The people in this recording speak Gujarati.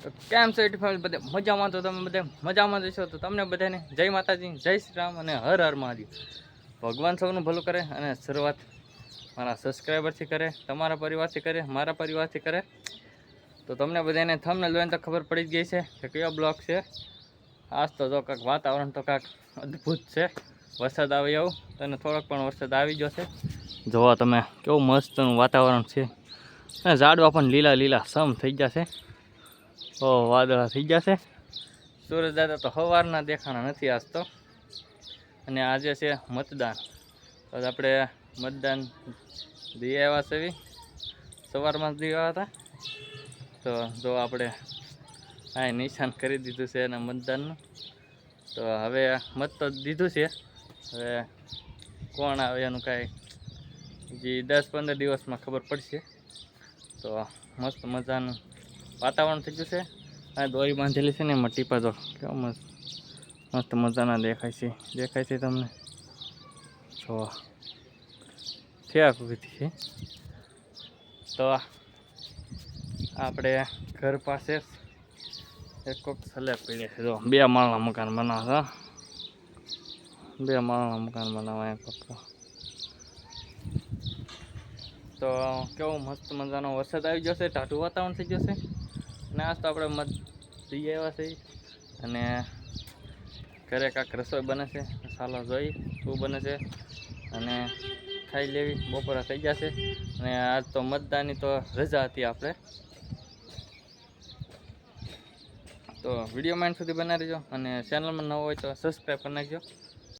કેમ છો એટી ફેમિલી બધે મજામાં તો તમે બધે? મજામાં જશો તો તમને બધાને જય માતાજી, જય શ્રી રામ અને હર હર મહાદેવ. ભગવાન સૌનું ભલું કરે અને શરૂઆત મારા સબસ્ક્રાઈબરથી કરે, તમારા પરિવારથી કરે, મારા પરિવારથી કરે. તો તમને બધાને થમને જોઈને તો ખબર પડી જ ગઈ છે કે કયો બ્લોક છે. આજ તો જો કાંક વાતાવરણ તો કાંક અદ્ભુત છે. વરસાદ આવે તો એને થોડોક પણ વરસાદ આવી ગયો છે. જોવા તમે કેવું મસ્તનું વાતાવરણ છે. અને ઝાડવા પણ લીલા લીલા સમ થઈ જશે ઓ, વાદળા થઈ જશે? સૂરજ દાદા તો સવારના દેખાણા નથી આજ અને આજે છે મતદાન. તો આપણે મતદાન દઈ આવ્યા છે સવારમાં જ દઈ આવ્યા હતા. તો જો આપણે આ નિશાન કરી દીધું છે અને મતદાનનું. તો હવે મત તો દીધું છે. હવે કોણ આવે એનું કાંઈ જે દસ પંદર દિવસમાં ખબર પડશે. તો મસ્ત મજાનું વાતાવરણ થઈ ગયું છે આ દોરી બાંધેલી છે ને એમાં ટીપા જો. કેવો મસ્ત મસ્ત મજાના દેખાય છે. દેખાય છે તમને? જો. છે આકૃતિ છે. તો આપણે ઘર પાસે એક કોક સલેબ પીડે છે. જો, બે માળના મકાન બનાવે છે. બે માળના મકાન બનાવવા કોક. તો કેવું મસ્ત મજાનો વરસાદ આવી જશે, ટાઢું વાતાવરણ થઈ જશે. અને આજ તો આપણે મત જઈ આવ્યા છે અને ઘરે કાંક રસોઈ બને છે. સાલો જોઈ શું બને છે. અને ખાઈ લેવી. બપોરા થઈ જશે અને આજ તો મતદાનની તો રજા હતી આપણે. તો વીડિયો માઇન્ડ સુધી બનાવી દેજો. અને ચેનલમાં નવો હોય તો સબસ્ક્રાઈબ કરી નાખજો.